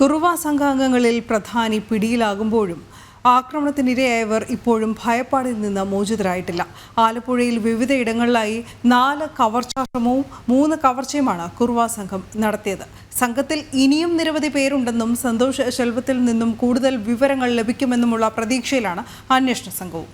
കുറുവ സംഘാംഗങ്ങളിൽ പ്രധാനി പിടിയിലാകുമ്പോഴും ആക്രമണത്തിനിരയായവർ ഇപ്പോഴും ഭയപ്പാടിൽ നിന്ന് മോചിതരായിട്ടില്ല. ആലപ്പുഴയിൽ വിവിധയിടങ്ങളിലായി നാല് കവർച്ചാശ്രമവും മൂന്ന് കവർച്ചയുമാണ് കുറുവ സംഘം നടത്തിയത്. സംഘത്തിൽ ഇനിയും നിരവധി പേരുണ്ടെന്നും സന്തോഷ് ശെൽവത്തിൽ നിന്നും കൂടുതൽ വിവരങ്ങൾ ലഭിക്കുമെന്നുമുള്ള പ്രതീക്ഷയിലാണ് അന്വേഷണ സംഘവും.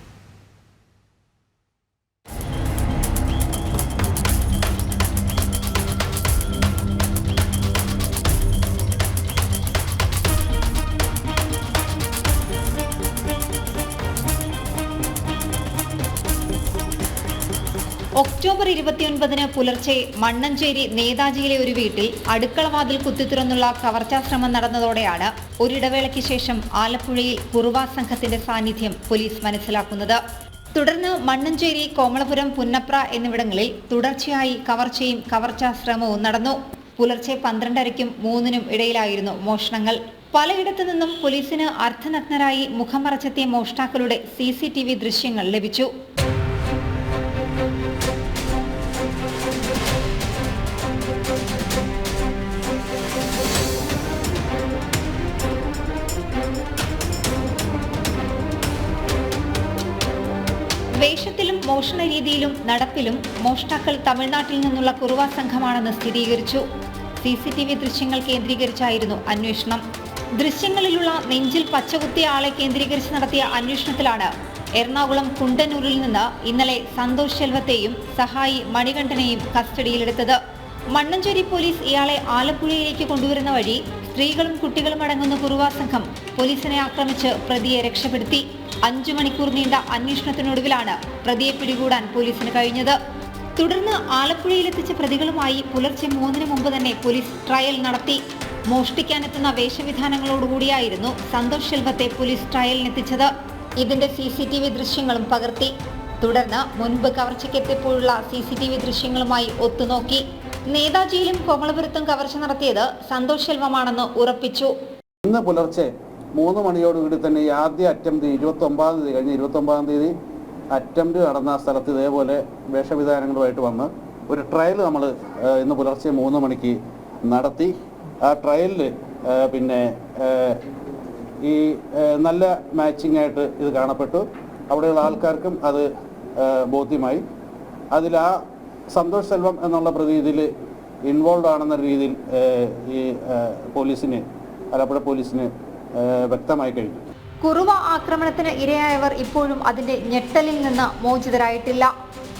ഒക്ടോബർ ഇരുപത്തിയൊൻപതിന് പുലർച്ചെ മണ്ണഞ്ചേരി നേതാജിയിലെ ഒരു വീട്ടിൽ അടുക്കളവാതിൽ കുത്തിത്തുറന്നുള്ള കവർച്ചാശ്രമം നടന്നതോടെയാണ് ഒരിടവേളയ്ക്ക് ശേഷം ആലപ്പുഴയിൽ കുറുവാ സംഘത്തിന്റെ സാന്നിധ്യം പോലീസ് മനസ്സിലാക്കുന്നത്. തുടർന്ന് മണ്ണഞ്ചേരി കോമളപുരം പുന്നപ്ര എന്നിവിടങ്ങളിൽ തുടർച്ചയായി കവർച്ചയും കവർച്ചാശ്രമവും നടന്നു. പുലർച്ചെ പന്ത്രണ്ടരയ്ക്കും മൂന്നിനും ഇടയിലായിരുന്നു മോഷണങ്ങൾ. പലയിടത്തു നിന്നും പോലീസിന് അർദ്ധനഗ്നരായി മുഖം മറച്ചെത്തിയ മോഷ്ടാക്കളുടെ സി ദൃശ്യങ്ങൾ ലഭിച്ചു. വേഷത്തിലും മോഷണ രീതിയിലും നടപ്പിലും മോഷ്ടാക്കൾ തമിഴ്നാട്ടിൽ നിന്നുള്ള കുറുവ സംഘമാണെന്ന് സ്ഥിരീകരിച്ചു. സി സി ടി വി ദൃശ്യങ്ങൾ കേന്ദ്രീകരിച്ചായിരുന്നു അന്വേഷണം. ദൃശ്യങ്ങളിലുള്ള നെഞ്ചിൽ പച്ചകുത്തിയ ആളെ കേന്ദ്രീകരിച്ച് നടത്തിയ അന്വേഷണത്തിലാണ് എറണാകുളം കുണ്ടന്നൂരിൽ നിന്ന് ഇന്നലെ സന്തോഷ് ശെൽവത്തെയും സഹായി മണികണ്ഠനെയും കസ്റ്റഡിയിലെടുത്തത്. മണ്ണഞ്ചേരി പോലീസ് ഇയാളെ ആലപ്പുഴയിലേക്ക് കൊണ്ടുവരുന്ന വഴി സ്ത്രീകളും കുട്ടികളും അടങ്ങുന്ന കുറുവാ സംഘം പോലീസിനെ ആക്രമിച്ച് പ്രതിയെ രക്ഷപ്പെടുത്തി. അഞ്ചു മണിക്കൂർ നീണ്ട അന്വേഷണത്തിനൊടുവിലാണ് പ്രതിയെ പിടികൂടാൻ പോലീസിന് കഴിഞ്ഞത്. തുടർന്ന് ആലപ്പുഴയിലെത്തിച്ച പ്രതികളുമായി പുലർച്ചെ മൂന്നിന് മുമ്പ് തന്നെ പോലീസ് ട്രയൽ നടത്തി. മോഷ്ടിക്കാനെത്തുന്ന വേഷവിധാനങ്ങളോടുകൂടിയായിരുന്നു സന്തോഷ് ശെൽവത്തെ പോലീസ് ട്രയലിനെത്തിച്ചത്. ഇതിന്റെ സി സി ടി വി ദൃശ്യങ്ങളും പകർത്തി. തുടർന്ന് മുൻപ് കവർച്ചയ്ക്കെത്തിയപ്പോഴുള്ള സി സി ടി വി ദൃശ്യങ്ങളുമായി ഒത്തുനോക്കി. നേതാജിയിലും കോമളപുരത്തും കവർച്ച നടത്തിയത് സന്തോഷ് ശെൽവമാണെന്ന് ഉറപ്പിച്ചു. ഇന്ന് പുലർച്ചെ മൂന്ന് മണിയോടുകൂടി തന്നെ ഈ ആദ്യ അറ്റംപ്റ്റ് ഇരുപത്തി ഒമ്പതാം തീയതി കഴിഞ്ഞ ഇരുപത്തി ഒമ്പതാം തീയതി അറ്റംപ്റ്റ് നടന്ന സ്ഥലത്ത് ഇതേപോലെ വേഷവിധാനങ്ങളുമായിട്ട് വന്ന് ഒരു ട്രയൽ നമ്മൾ ഇന്ന് പുലർച്ചെ മൂന്ന് മണിക്ക് നടത്തി. ആ ട്രയലിൽ പിന്നെ ഈ നല്ല മാച്ചിങ് ആയിട്ട് ഇത് കാണപ്പെട്ടു. അവിടെയുള്ള ആൾക്കാർക്കും അത് ബോധ്യമായി. അതിൽ ആ സന്തോഷ് സെൽവം എന്നുള്ള പ്രതീതിൽ ഇൻവോൾവ് ആണെന്ന രീതിയിൽ ഈ പോലീസിന് ആലപ്പുഴ പോലീസിന് വ്യക്തമായി കഴിഞ്ഞു. കുറുവ ആക്രമണത്തിന് ഇരയായവർ ഇപ്പോഴും അതിന്റെ ഞെട്ടലിൽ നിന്ന് മോചിതരായിട്ടില്ല.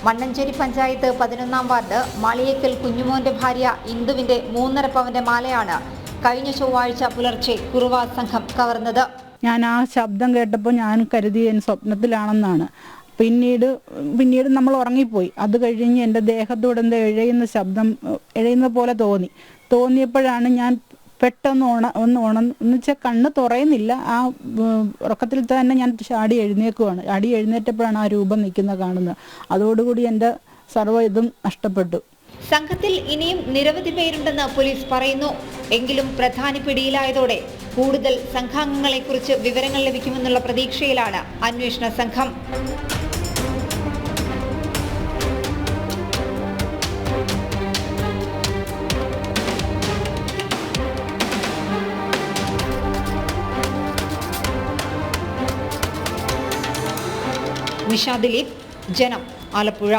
മണ്ണഞ്ചേരി പഞ്ചായത്ത് പതിനൊന്നാം വാർഡ് മാളിയേക്കൽ കുഞ്ഞുമോന്റെ ഭാര്യ ഇന്ദുവിന്റെ മൂന്നര പവന്റെ മാലയാണ് കഴിഞ്ഞ ചൊവ്വാഴ്ച പുലർച്ചെ കുറുവ സംഘം കവർന്നത്. ഞാൻ ആ ശബ്ദം കേട്ടപ്പോൾ ഞാൻ കരുതി എൻ സ്വപ്നത്തിലാണെന്നാണ്. പിന്നീട് പിന്നീട് നമ്മൾ ഉറങ്ങിപ്പോയി. അത് കഴിഞ്ഞ് എന്റെ ദേഹത്തൂടെ എന്താ ഇഴയുന്ന ശബ്ദം ഇഴയുന്ന പോലെ തോന്നി. തോന്നിയപ്പോഴാണ് ഞാൻ പെട്ടെന്ന് ഉണ ഒന്ന് ഉണ എന്ന് വെച്ചാൽ കണ്ണ് തുറയുന്നില്ല. ആ ഉറക്കത്തിൽ തന്നെ ഞാൻ ചാടി എഴുന്നേക്കുവാണ്. ചാടി എഴുന്നേറ്റപ്പോഴാണ് ആ രൂപം നിൽക്കുന്നത് കാണുന്നത്. അതോടുകൂടി എന്റെ സർവ ഇതും നഷ്ടപ്പെട്ടു. സംഘത്തിൽ ഇനിയും നിരവധി പേരുണ്ടെന്ന് പോലീസ് പറയുന്നു. എങ്കിലും പ്രധാനി പിടിയിലായതോടെ കൂടുതൽ സംഘാംഗങ്ങളെക്കുറിച്ച് വിവരങ്ങൾ ലഭിക്കുമെന്നുള്ള പ്രതീക്ഷയിലാണ് അന്വേഷണ സംഘം. നിഷാ ദിലീപ് ജനം ആലപ്പുഴ.